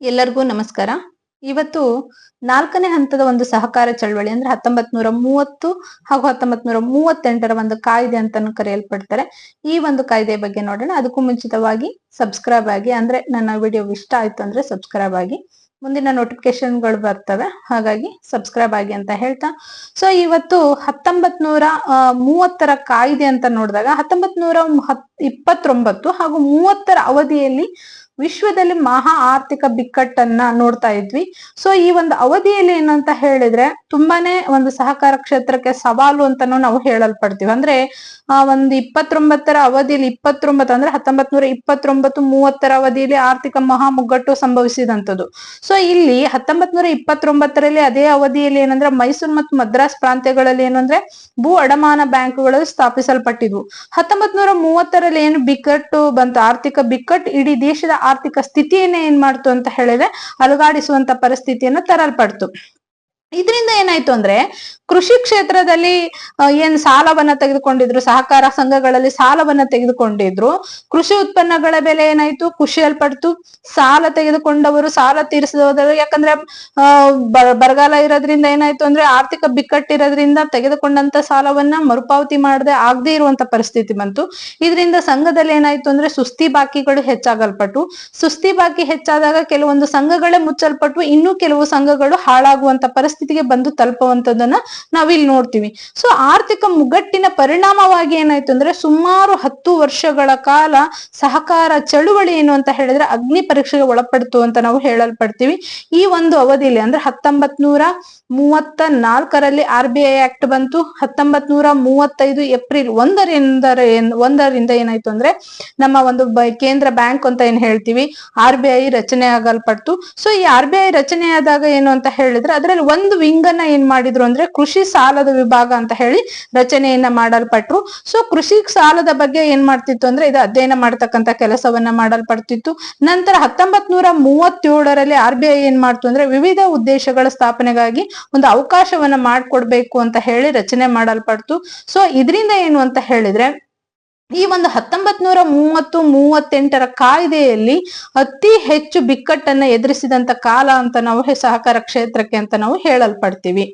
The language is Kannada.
ಎಲ್ಲರಿಗೂ ನಮಸ್ಕಾರ. ಇವತ್ತು ನಾಲ್ಕನೇ ಹಂತದ ಒಂದು ಸಹಕಾರ ಚಳವಳಿ ಅಂದ್ರೆ ಹತ್ತೊಂಬತ್ ನೂರ ಮೂವತ್ತು ಹಾಗೂ ಹತ್ತೊಂಬತ್ ನೂರ ಮೂವತ್ತೆಂಟರ ಒಂದು ಕಾಯ್ದೆ ಅಂತ ಕರೆಯಲ್ಪಡ್ತಾರೆ. ಈ ಒಂದು ಕಾಯ್ದೆ ಬಗ್ಗೆ ನೋಡೋಣ. ಅದಕ್ಕೂ ಮುಂಚಿತವಾಗಿ ಸಬ್ಸ್ಕ್ರೈಬ್ ಆಗಿ, ಅಂದ್ರೆ ನನ್ನ ವಿಡಿಯೋ ಇಷ್ಟ ಆಯ್ತು ಅಂದ್ರೆ ಸಬ್ಸ್ಕ್ರೈಬ್ ಆಗಿ. ಮುಂದಿನ ನೋಟಿಫಿಕೇಶನ್ಗಳು ಬರ್ತವೆ, ಹಾಗಾಗಿ ಸಬ್ಸ್ಕ್ರೈಬ್ ಆಗಿ ಅಂತ ಹೇಳ್ತಾ. ಸೊ ಇವತ್ತು ಹತ್ತೊಂಬತ್ ನೂರ ಮೂವತ್ತರ ಕಾಯ್ದೆ ಅಂತ ನೋಡಿದಾಗ ಹತ್ತೊಂಬತ್ ನೂರ ಹತ್, ಇಪ್ಪತ್ತೊಂಬತ್ತು ಹಾಗೂ ಮೂವತ್ತರ ಅವಧಿಯಲ್ಲಿ ವಿಶ್ವದಲ್ಲಿ ಮಹಾ ಆರ್ಥಿಕ ಬಿಕ್ಕಟ್ಟನ್ನ ನೋಡ್ತಾ ಇದ್ವಿ. ಸೊ ಈ ಒಂದು ಅವಧಿಯಲ್ಲಿ ಏನಂತ ಹೇಳಿದ್ರೆ ತುಂಬಾನೇ ಒಂದು ಸಹಕಾರ ಕ್ಷೇತ್ರಕ್ಕೆ ಸವಾಲು ಅಂತಾನು ನಾವು ಹೇಳಲ್ಪಡ್ತೀವಿ. ಅಂದ್ರೆ, ಆ, ಒಂದು ಇಪ್ಪತ್ತೊಂಬತ್ತರ ಅವಧಿಯಲ್ಲಿ ಇಪ್ಪತ್ತೊಂಬತ್ತು ಅಂದ್ರೆ ಹತ್ತೊಂಬತ್ ನೂರ ಇಪ್ಪತ್ತೊಂಬತ್ತು ಮೂವತ್ತರ ಅವಧಿಯಲ್ಲಿ ಆರ್ಥಿಕ ಮಹಾ ಮುಗ್ಗಟ್ಟು ಸಂಭವಿಸಿದಂಥದ್ದು. ಸೊ ಇಲ್ಲಿ ಹತ್ತೊಂಬತ್ ನೂರ ಇಪ್ಪತ್ತೊಂಬತ್ತರಲ್ಲಿ ಅದೇ ಅವಧಿಯಲ್ಲಿ ಏನಂದ್ರೆ ಮೈಸೂರು ಮತ್ತು ಮದ್ರಾಸ್ ಪ್ರಾಂತ್ಯಗಳಲ್ಲಿ ಏನಂದ್ರೆ ಭೂ ಅಡಮಾನ ಬ್ಯಾಂಕುಗಳು ಸ್ಥಾಪಿಸಲ್ಪಟ್ಟಿದ್ವು. ಹತ್ತೊಂಬತ್ ನೂರ ಮೂವತ್ತರಲ್ಲಿ ಏನು ಬಿಕ್ಕಟ್ಟು ಬಂತು, ಆರ್ಥಿಕ ಬಿಕ್ಕಟ್ಟು ಇಡೀ ದೇಶದ ಆರ್ಥಿಕ ಸ್ಥಿತಿಯನ್ನೇ ಏನ್ ಮಾಡ್ತು ಅಂತ ಹೇಳಿದ್ರೆ ಅಲುಗಾಡಿಸುವಂತ ಪರಿಸ್ಥಿತಿಯನ್ನು ತರಲ್ಪಡ್ತು. ಇದರಿಂದ ಏನಾಯ್ತು ಅಂದ್ರೆ ಕೃಷಿ ಕ್ಷೇತ್ರದಲ್ಲಿ ಏನ್ ಸಾಲವನ್ನ ತೆಗೆದುಕೊಂಡಿದ್ರು, ಸಹಕಾರ ಸಂಘಗಳಲ್ಲಿ ಸಾಲವನ್ನ ತೆಗೆದುಕೊಂಡಿದ್ರು, ಕೃಷಿ ಉತ್ಪನ್ನಗಳ ಬೆಲೆ ಏನಾಯ್ತು? ಖುಷಿಯಲ್ಪಡ್ತು ಸಾಲ ತೆಗೆದುಕೊಂಡವರು ಸಾಲ ತೀರಿಸಿದವರು, ಯಾಕಂದ್ರೆ ಬರಗಾಲ ಇರೋದ್ರಿಂದ ಏನಾಯ್ತು ಅಂದ್ರೆ ಆರ್ಥಿಕ ಬಿಕ್ಕಟ್ಟಿರೋದ್ರಿಂದ ತೆಗೆದುಕೊಂಡಂತ ಸಾಲವನ್ನ ಮರುಪಾವತಿ ಮಾಡದೆ ಆಗದೆ ಇರುವಂತ ಪರಿಸ್ಥಿತಿ ಬಂತು. ಇದರಿಂದ ಸಂಘದಲ್ಲಿ ಏನಾಯ್ತು ಅಂದ್ರೆ ಸುಸ್ತಿ ಬಾಕಿಗಳು ಹೆಚ್ಚಾಗಲ್ಪಟ್ಟು, ಸುಸ್ತಿ ಬಾಕಿ ಹೆಚ್ಚಾದಾಗ ಕೆಲವೊಂದು ಸಂಘಗಳೇ ಮುಚ್ಚಲ್ಪಟ್ಟು ಇನ್ನೂ ಕೆಲವು ಸಂಘಗಳು ಹಾಳಾಗುವಂತ ಪರಿಸ್ಥಿತಿಗೆ ಬಂದು ತಲುಪುವಂತದನ್ನ ನಾವಿಲ್ಲಿ ನೋಡ್ತೀವಿ. ಸೊ ಆರ್ಥಿಕ ಮುಗ್ಗಟ್ಟಿನ ಪರಿಣಾಮವಾಗಿ ಏನಾಯ್ತು ಅಂದ್ರೆ ಸುಮಾರು ಹತ್ತು ವರ್ಷಗಳ ಕಾಲ ಸಹಕಾರ ಚಳುವಳಿ ಏನು ಅಂತ ಹೇಳಿದ್ರೆ ಅಗ್ನಿ ಪರೀಕ್ಷೆಗೆ ಒಳಪಡ್ತು ಅಂತ ನಾವು ಹೇಳಲ್ಪಡ್ತೀವಿ. ಈ ಒಂದು ಅವಧಿಯಲ್ಲಿ ಅಂದ್ರೆ ಹತ್ತೊಂಬತ್ ನೂರ ಮೂವತ್ತ ನಾಲ್ಕರಲ್ಲಿ ಆರ್ ಬಿ ಐ ಆಕ್ಟ್ ಬಂತು. ಹತ್ತೊಂಬತ್ ನೂರ ಮೂವತ್ತೈದು ಏಪ್ರಿಲ್ ಒಂದರಿಂದ ಒಂದರಿಂದ ಏನಾಯ್ತು ಅಂದ್ರೆ ನಮ್ಮ ಒಂದು ಕೇಂದ್ರ ಬ್ಯಾಂಕ್ ಅಂತ ಏನ್ ಹೇಳ್ತೀವಿ, ಆರ್ ಬಿ ಐ ರಚನೆ ಆಗಲ್ಪಡ್ತು. ಸೊ ಈ ಆರ್ ಬಿ ಐ ರಚನೆ ಆದಾಗ ಏನು ಅಂತ ಹೇಳಿದ್ರೆ ಅದರಲ್ಲಿ ಒಂದು ವಿಂಗ್ ಅನ್ನ ಏನ್ ಮಾಡಿದ್ರು ಅಂದ್ರೆ ಕೃಷಿ ಸಾಲದ ವಿಭಾಗ ಅಂತ ಹೇಳಿ ರಚನೆಯನ್ನ ಮಾಡಲ್ಪಟ್ರು. ಸೊ ಕೃಷಿ ಸಾಲದ ಬಗ್ಗೆ ಏನ್ ಮಾಡ್ತಿತ್ತು ಅಂದ್ರೆ ಇದು ಅಧ್ಯಯನ ಮಾಡ್ತಕ್ಕಂತ ಕೆಲಸವನ್ನ ಮಾಡಲ್ಪಡ್ತಿತ್ತು. ನಂತರ ಹತ್ತೊಂಬತ್ ನೂರ ಮೂವತ್ತೇಳರಲ್ಲಿ ಆರ್ ಬಿ ಐ ಏನ್ ಮಾಡ್ತು ಅಂದ್ರೆ ವಿವಿಧ ಉದ್ದೇಶಗಳ ಸ್ಥಾಪನೆಗಾಗಿ ಒಂದು ಅವಕಾಶವನ್ನ ಮಾಡ್ಕೊಡ್ಬೇಕು ಅಂತ ಹೇಳಿ ರಚನೆ ಮಾಡಲ್ಪಡ್ತು. ಸೊ ಇದರಿಂದ ಏನು ಅಂತ ಹೇಳಿದ್ರೆ ಈ ಒಂದು ಹತ್ತೊಂಬತ್ ನೂರ ಮೂವತ್ತು, ಮೂವತ್ತೆಂಟರ ಕಾಯ್ದೆಯಲ್ಲಿ ಅತಿ ಹೆಚ್ಚು ಬಿಕ್ಕಟ್ಟನ್ನ ಎದುರಿಸಿದಂತ ಕಾಲ ಅಂತ ನಾವು ಸಹಕಾರ ಕ್ಷೇತ್ರಕ್ಕೆ ಅಂತ ನಾವು ಹೇಳಲ್ಪಡ್ತೀವಿ.